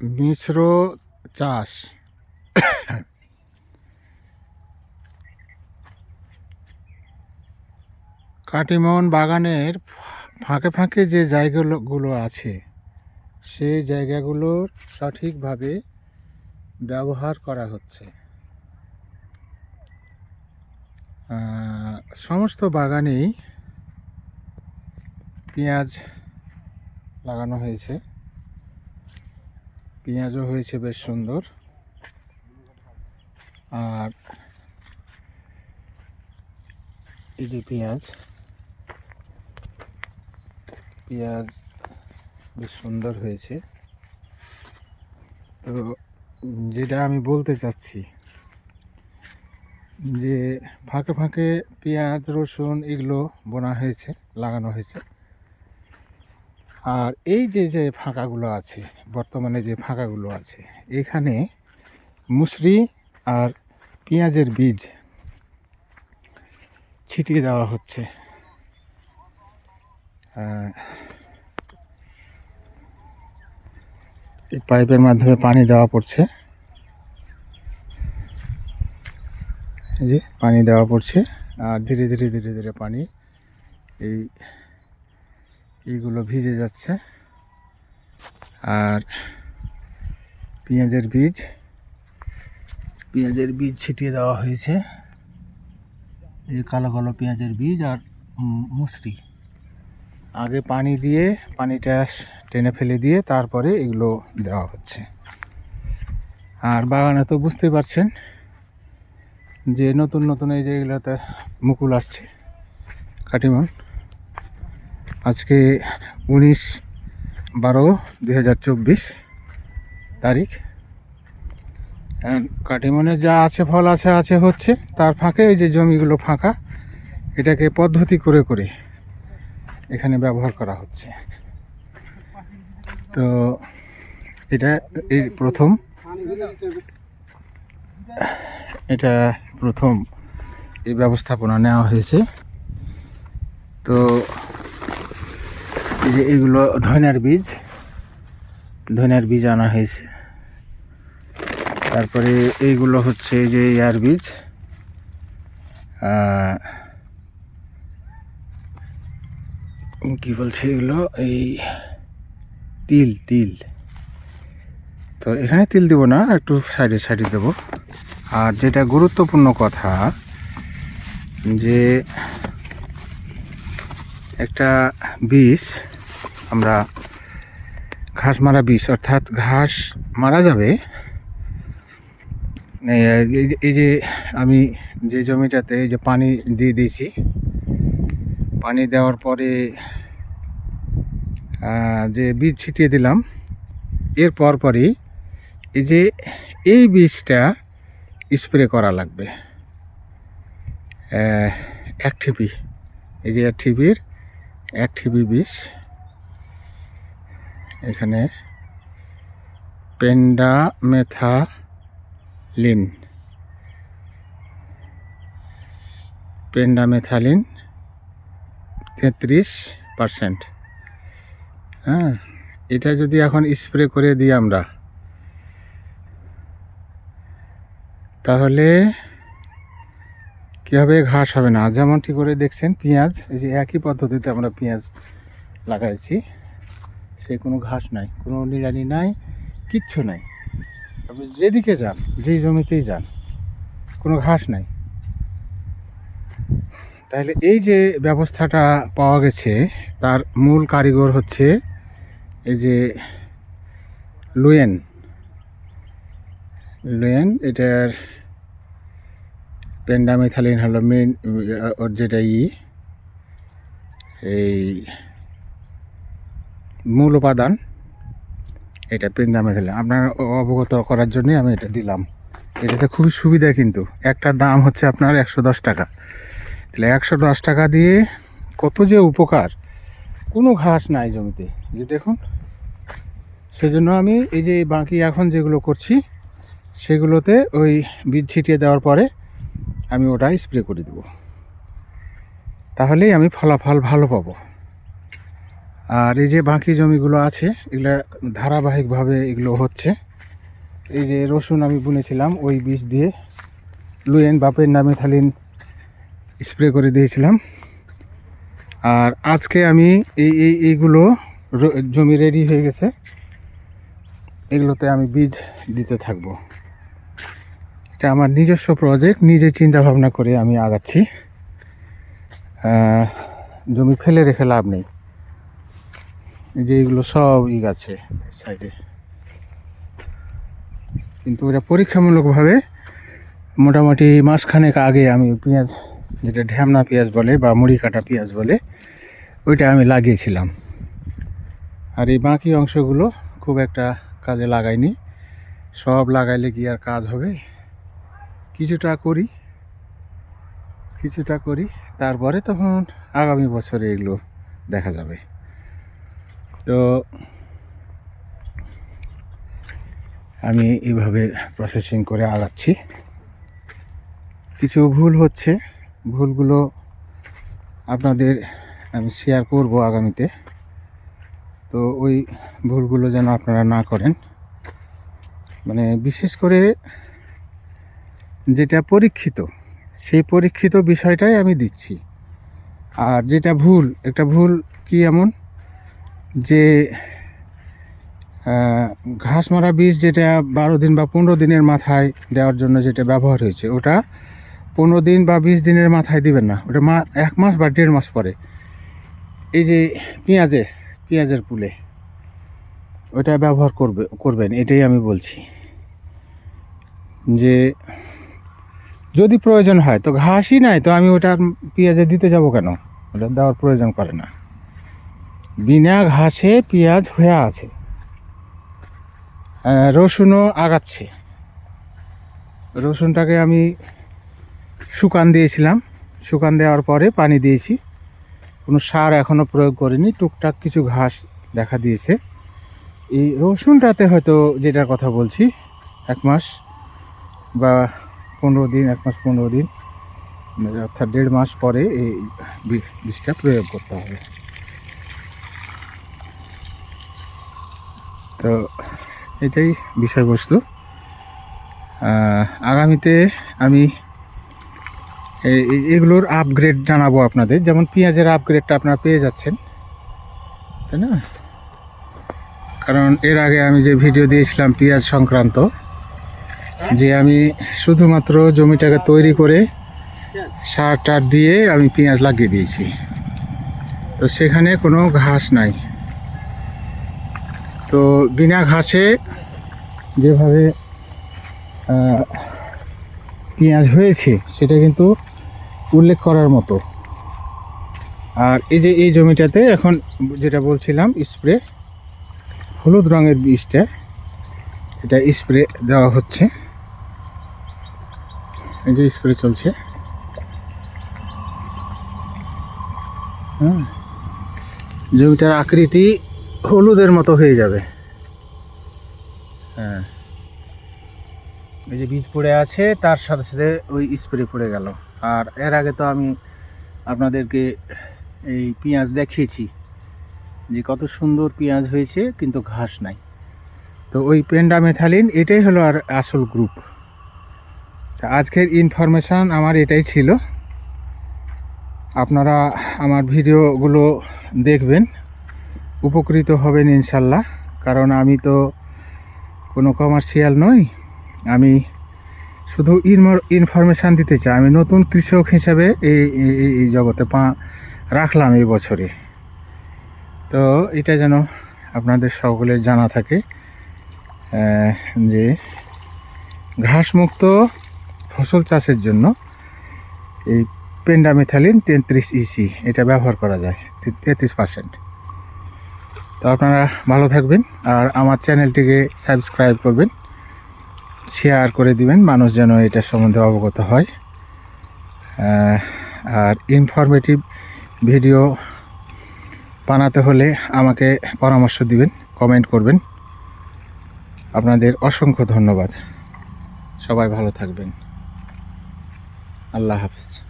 মিশ্র চাষ। কাটিমন বাগানের ফাঁকে ফাঁকে যে জায়গাগুলো আছে, সেই জায়গাগুলোর সঠিকভাবে ব্যবহার করা হচ্ছে। সমস্ত বাগানেই পেঁয়াজ লাগানো হয়েছে। পেঁয়াজও হয়েছে বেশ সুন্দর। আর এই যে পেঁয়াজ পেঁয়াজ বেশ সুন্দর হয়েছে। তো যেটা আমি বলতে চাচ্ছি, যে ফাঁকে ফাঁকে পেঁয়াজ, রসুন এগুলো বোনা হয়েছে, লাগানো হয়েছে। আর এই যে যে ফাঁকাগুলো আছে, বর্তমানে যে ফাঁকাগুলো আছে, এখানে মুসরি আর পেঁয়াজের বীজ ছিটিয়ে দেওয়া হচ্ছে। এই পাইপের মাধ্যমে পানি দেওয়া পড়ছে। যে, পানি দেওয়া পড়ছে, আর ধীরে ধীরে ধীরে ধীরে পানি এই এইগুলো ভিজে যাচ্ছে। আর পেঁয়াজের বীজ পেঁয়াজের বীজ ছিটিয়ে দেওয়া হয়েছে। এই কালো কালো পেঁয়াজের বীজ আর মুসরি। আগে পানি দিয়ে পানিটা টেনে ফেলে দিয়ে তারপরে এগুলো দেওয়া হচ্ছে। আর বাগানে তো বুঝতে পারছেন যে নতুন নতুন এই যে এগুলোতে মুকুল আসছে, কাটিমন। আজকে উনিশ বারো দুই তারিখ। কাটিমনের যা আছে ফল আছে আছে হচ্ছে, তার ফাঁকে ওই যে জমিগুলো ফাঁকা, এটাকে পদ্ধতি করে করে এখানে ব্যবহার করা হচ্ছে। তো এটা এই প্রথম। এটা প্রথম এই ব্যবস্থাপনা নেওয়া হয়েছে। তো এই যে এগুলো ধনিয়ার বীজ ধনিয়ার বীজ আনা হয়েছে। তারপরে এইগুলো হচ্ছে যে ইয়ার বীজ কি বলছে এগুলো? এই তিল তিল। তো এখানে তিল দেবো না, একটু সাইডে সাইডে দেবো। আর যেটা গুরুত্বপূর্ণ কথা, যে একটা বিষ আমরা ঘাস মারা বিষ, অর্থাৎ ঘাস মারা যাবে। এই যে- আমি যে জমিটাতে যে পানি দিয়ে দিয়েছি, পানি দেওয়ার পরে যে বীজ ছিটিয়ে দিলাম, এর পরপরই এই যে, এই বীজটা স্প্রে করা লাগবে। এক ঠিপি, এই যে এক ঠিপির, এক ঠিপি বিষ এখানে পেন্ডা মেথালিন পেন্ডা মেথালিন তেত্রিশ পারসেন্ট। হ্যাঁ এটা যদি এখন স্প্রে করে দিই আমরা, তাহলে কী হবে ঘাস হবে না? যেমনটি করে দেখছেন, পেঁয়াজ, এই যে একই পদ্ধতিতে আমরা পেঁয়াজ লাগাইছি। সে কোনো ঘাস নাই, কোনো নিড়ানি নাই, কিচ্ছু নাই। আপনি যেদিকে যান, যেই জমিতেই যান, কোনো ঘাস নাই। তাহলে এই যে ব্যবস্থাটা পাওয়া গেছে, তার মূল কারিগর হচ্ছে এই যে লুয়েন। লুয়েন, এটার পেন্ডামিথালিন হলো মেন ওর যেটা ই, এই মূল উপাদান, এটা পেন্ডামিথালিন আপনার অবগত করার জন্যই আমি এটা দিলাম। এটাতে খুবই সুবিধা কিন্তু। একটার দাম হচ্ছে আপনার একশো দশ টাকা। তাহলে একশো দশ টাকা দিয়ে কত যে উপকার, কোনো ঘাস নাই জমিতে। যে দেখুন, সেজন্য আমি এই যে বাকি এখন যেগুলো করছি, সেগুলোতে ওই বীজ ছিটিয়ে দেওয়ার পরে আমি ওটা স্প্রে করে দেবো। তাহলেই আমি ফলাফল ভালো পাবো। আর এই যে বাকি জমিগুলো আছে, এগুলো ধারাবাহিকভাবে এগুলো হচ্ছে। এই যে রসুন আমি বুনেছিলাম, ওই বীজ দিয়ে লুয়েন বাপের নামে থালিন স্প্রে করে দিয়েছিলাম। আর আজকে আমি এই এই, এইগুলো জমি রেডি হয়ে গেছে। এগুলোতে আমি বীজ দিতে থাকব। এটা আমার নিজস্ব প্রজেক্ট নিজে চিন্তা ভাবনা করে আমি আগাচ্ছি। জমি ফেলে রেখে লাভ নেই। এই যে সব ই গাছে সাইডে কিন্তু এটা পরীক্ষামূলকভাবে মোটামুটি মাসখানেক আগে আমি পেঁয়াজ, যেটা ঢ্যামনা পেঁয়াজ বলে বা মুড়ি কাটা পেঁয়াজ বলে, ওইটা আমি লাগিয়েছিলাম। আর এই বাকি অংশগুলো খুব একটা কাজে লাগাইনি। সব লাগাইলে কি আর কাজ হবে? কিছুটা করি কিছুটা করি, তারপরে তখন আগামী বছরে এগুলো দেখা যাবে। তো আমি এইভাবে প্রসেসিং করে আগাচ্ছি। কিছু ভুল হচ্ছে। ভুলগুলো আপনাদের আমি শেয়ার করব আগামীতে। তো ওই ভুলগুলো যেন আপনারা না করেন। মানে বিশেষ করে যেটা পরীক্ষিত, সেই পরীক্ষিত বিষয়টাই আমি দিচ্ছি। আর যেটা ভুল, একটা ভুল কি এমন? যে ঘাস মারা বীজ যেটা বারো দিন বা পনেরো দিনের মাথায় দেওয়ার জন্য যেটা ব্যবহার হয়েছে, ওটা পনেরো দিন বা বিশ দিনের মাথায় দিবেন না। ওটা মা, এক মাস বা দেড় মাস পরে। এই যে পেঁয়াজে, পেঁয়াজের পুলে, ওটা ব্যবহার করবে, করবেন, এটাই আমি বলছি। যে, যদি প্রয়োজন হয়, তো ঘাসই নাই, তো আমি ওটা পেঁয়াজে দিতে যাব কেন? ওটা দেওয়ার প্রয়োজন করে না। বিনা ঘাসে পেঁয়াজ হয়ে আছে। রসুনও আগাচ্ছে। রসুনটাকে আমি শুকান দিয়েছিলাম। শুকান দেওয়ার পরে পানি দিয়েছি। কোনো সার এখনও প্রয়োগ করিনি। টুকটাক কিছু ঘাস দেখা দিয়েছে। এই রসুনটাতে হয়তো যেটার কথা বলছি, এক মাস বা পনেরো দিন, এক মাস পনেরো দিন, অর্থাৎ দেড় মাস পরে এই বীজ- বীজটা প্রয়োগ করতে হবে। তো এটাই বিষয়বস্তু। আগামীতে আমি এগুলোর আপগ্রেড জানাব আপনাদের। যেমন পেঁয়াজের আপগ্রেডটা আপনারা পেয়ে যাচ্ছেন, তাই না? কারণ এর আগে আমি যে ভিডিও দিয়েছিলাম পেঁয়াজ সংক্রান্ত, যে আমি শুধুমাত্র জমিটাকে তৈরি করে সার টার দিয়ে আমি পেঁয়াজ লাগিয়ে দিয়েছি। তো সেখানে কোনো ঘাস নাই। তো বিনা ঘাসে যেভাবে পেঁয়াজ হয়েছে, সেটা কিন্তু উল্লেখ করার মতো। আর এই যে এই জমিটাতে এখন যেটা বলছিলাম, স্প্রে, হলুদ রঙের বীজটা, এটা স্প্রে দেওয়া হচ্ছে। এই যে স্প্রে চলছে। হ্যাঁ। জমিটার আকৃতি হলুদের মতো হয়ে যাবে। হ্যাঁ। এই যে বীজ পড়ে আছে, তার সাথে সাথে ওই স্প্রে পড়ে গেল। আর এর আগে তো আমি আপনাদেরকে এই পেঁয়াজ দেখিয়েছি, যে কত সুন্দর পেঁয়াজ হয়েছে, কিন্তু ঘাস নাই। তো ওই পেন্ডামেথালিন, এটাই হলো আর আসল গ্রুপ তা আজকের ইনফরমেশান আমার এটাই ছিল। আপনারা আমার ভিডিওগুলো দেখবেন। উপকৃত হবেন ইনশাল্লাহ। কারণ আমি তো কোনো কমার্শিয়াল নই। আমি শুধু ইনফরমেশান দিতে চাই। আমি নতুন কৃষক হিসাবে এই এই- জগতে পা রাখলাম এই বছরে। তো এটা যেন আপনাদের সকলের জানা থাকে যে ঘাসমুক্ত ফসল চাষের জন্য এই পেন্ডামেথালিন তেত্রিশ ইসি এটা ব্যবহার করা যায়, তেত্রিশ পার্সেন্ট। তো আপনারা ভালো থাকবেন আর আমার চ্যানেলটিকে সাবস্ক্রাইব করবেন, শেয়ার করে দিবেন, মানুষ যেন এটা সম্বন্ধে অবগত হয়। আর ইনফরমেটিভ ভিডিও বানাতে হলে আমাকে পরামর্শ দিবেন কমেন্ট করবেন। আপনাদের অসংখ্য ধন্যবাদ। সবাই ভালো থাকবেন। আল্লাহ হাফিজ।